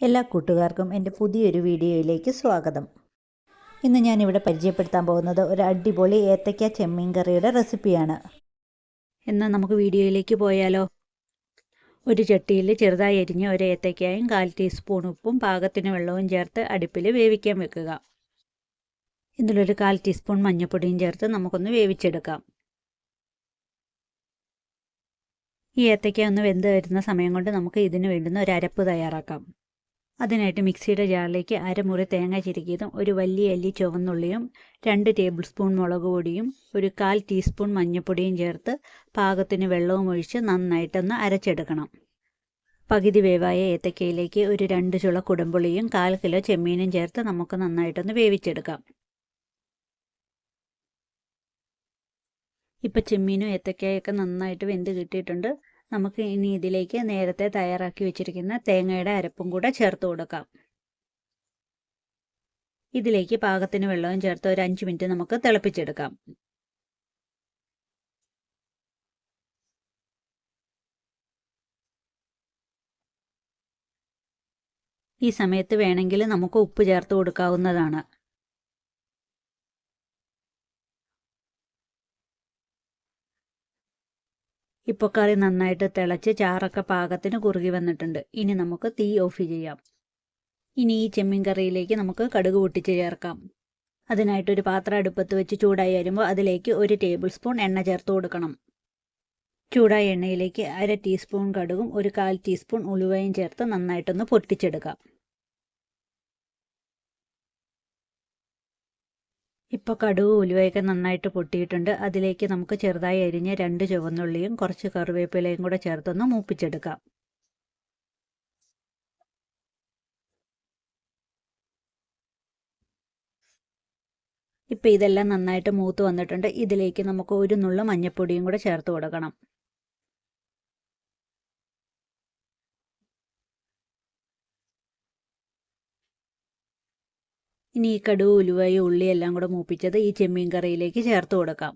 എല്ലാ കൂട്ടുകാർക്കും എന്റെ പുതിയൊരു വീഡിയോയിലേക്ക് സ്വാഗതം. ഇന്ന് ഞാനിവിടെ പരിചയപ്പെടുത്താൻ പോകുന്നത് ഒരു അടിപൊളി ഏത്തയ്ക്ക ചെമ്മീൻ കറിയുടെ റെസിപ്പിയാണ്. എന്നാൽ നമുക്ക് വീഡിയോയിലേക്ക് പോയാലോ? ഒരു ചട്ടിയിൽ ചെറുതായി എരിഞ്ഞ ഒരു ഏത്തയ്ക്കായും കാൽ ടീസ്പൂൺ ഉപ്പും പാകത്തിന് വെള്ളവും ചേർത്ത് അടുപ്പിൽ വേവിക്കാൻ വെക്കുക. ഇതിലൊരു കാൽ ടീസ്പൂൺ മഞ്ഞൾപ്പൊടിയും ചേർത്ത് നമുക്കൊന്ന് വേവിച്ചെടുക്കാം. ഈ ഏത്തയ്ക്ക ഒന്ന് വെന്ത് വരുന്ന സമയം കൊണ്ട് നമുക്ക് ഇതിന് വേണ്ടുന്ന ഒരു അരപ്പ് തയ്യാറാക്കാം. അതിനായിട്ട് മിക്സിയുടെ ജാറിലേക്ക് അരമുറി തേങ്ങ ചിരുക്കിയതും ഒരു വലിയ അല്ലി ചുവന്നുള്ളിയും രണ്ട് ടേബിൾ സ്പൂൺ മുളക് പൊടിയും ഒരു കാൽ ടീസ്പൂൺ മഞ്ഞൾപ്പൊടിയും ചേർത്ത് പാകത്തിന് വെള്ളവും ഒഴിച്ച് നന്നായിട്ടൊന്ന് അരച്ചെടുക്കണം. പകുതി വേവായ ഏത്തക്കയിലേക്ക് ഒരു രണ്ട് ചുള കുടമ്പുളിയും കാൽ കിലോ ചെമ്മീനും ചേർത്ത് നമുക്ക് നന്നായിട്ടൊന്ന് വേവിച്ചെടുക്കാം. ഇപ്പം ചെമ്മീനും ഏത്തക്കയൊക്കെ നന്നായിട്ട് വെന്ത് കിട്ടിയിട്ടുണ്ട്. നമുക്ക് ഇനി ഇതിലേക്ക് നേരത്തെ തയ്യാറാക്കി വെച്ചിരിക്കുന്ന തേങ്ങയുടെ അരപ്പും കൂടെ ചേർത്ത് കൊടുക്കാം. ഇതിലേക്ക് പാകത്തിന് വെള്ളവും ചേർത്ത് ഒരു അഞ്ച് മിനിറ്റ് നമുക്ക് തിളപ്പിച്ചെടുക്കാം. ഈ സമയത്ത് വേണമെങ്കിൽ നമുക്ക് ഉപ്പ് ചേർത്ത് കൊടുക്കാവുന്നതാണ്. ഇപ്പോൾ കറി നന്നായിട്ട് തിളച്ച് ചാറൊക്കെ പാകത്തിന് കുറുകി വന്നിട്ടുണ്ട്. ഇനി നമുക്ക് തീ ഓഫ് ചെയ്യാം. ഇനി ഈ ചെമ്മീൻ കറിയിലേക്ക് നമുക്ക് കടുക് പൊട്ടിച്ച് ചേർക്കാം. അതിനായിട്ടൊരു പാത്രം അടുപ്പത്ത് വെച്ച് ചൂടായി വരുമ്പോൾ അതിലേക്ക് ഒരു ടേബിൾ സ്പൂൺ എണ്ണ ചേർത്ത് കൊടുക്കണം. ചൂടായ എണ്ണയിലേക്ക് അര ടീസ്പൂൺ കടുകും ഒരു കാൽ ടീസ്പൂൺ ഉലുവയും ചേർത്ത് നന്നായിട്ടൊന്ന് പൊട്ടിച്ചെടുക്കാം. ഇപ്പോൾ കടുക് ഉലുവയൊക്കെ നന്നായിട്ട് പൊട്ടിയിട്ടുണ്ട്. അതിലേക്ക് നമുക്ക് ചെറുതായി അരിഞ്ഞ രണ്ട് ചുവന്നുള്ളിയും കുറച്ച് കറിവേപ്പിലയും കൂടെ ചേർത്തൊന്ന് മൂപ്പിച്ചെടുക്കാം. ഇപ്പം ഇതെല്ലാം നന്നായിട്ട് മൂത്ത് വന്നിട്ടുണ്ട്. ഇതിലേക്ക് നമുക്ക് ഒരു നുള്ളു മഞ്ഞൾപ്പൊടിയും കൂടെ ചേർത്ത് കൊടുക്കണം. ഇനി ഈ കടുവ് ഉലുവയും ഉള്ളി എല്ലാം കൂടെ മൂപ്പിച്ചത് ഈ ചെമ്മീൻ കറിയിലേക്ക് ചേർത്ത് കൊടുക്കാം.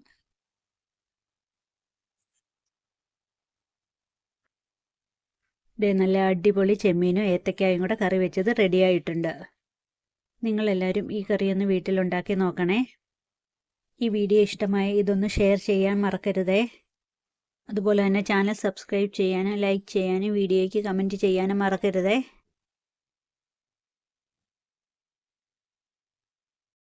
ഇതേ നല്ല അടിപൊളി ചെമ്മീനും ഏത്തക്കായും കൂടെ കറി വെച്ചത് റെഡി ആയിട്ടുണ്ട്. നിങ്ങളെല്ലാവരും ഈ കറിയൊന്ന് വീട്ടിലുണ്ടാക്കി നോക്കണേ. ഈ വീഡിയോ ഇഷ്ടമായി ഇതൊന്ന് ഷെയർ ചെയ്യാൻ മറക്കരുതേ. അതുപോലെ തന്നെ ചാനൽ സബ്സ്ക്രൈബ് ചെയ്യാനും ലൈക്ക് ചെയ്യാനും വീഡിയോയ്ക്ക് കമന്റ് ചെയ്യാനും മറക്കരുതേ.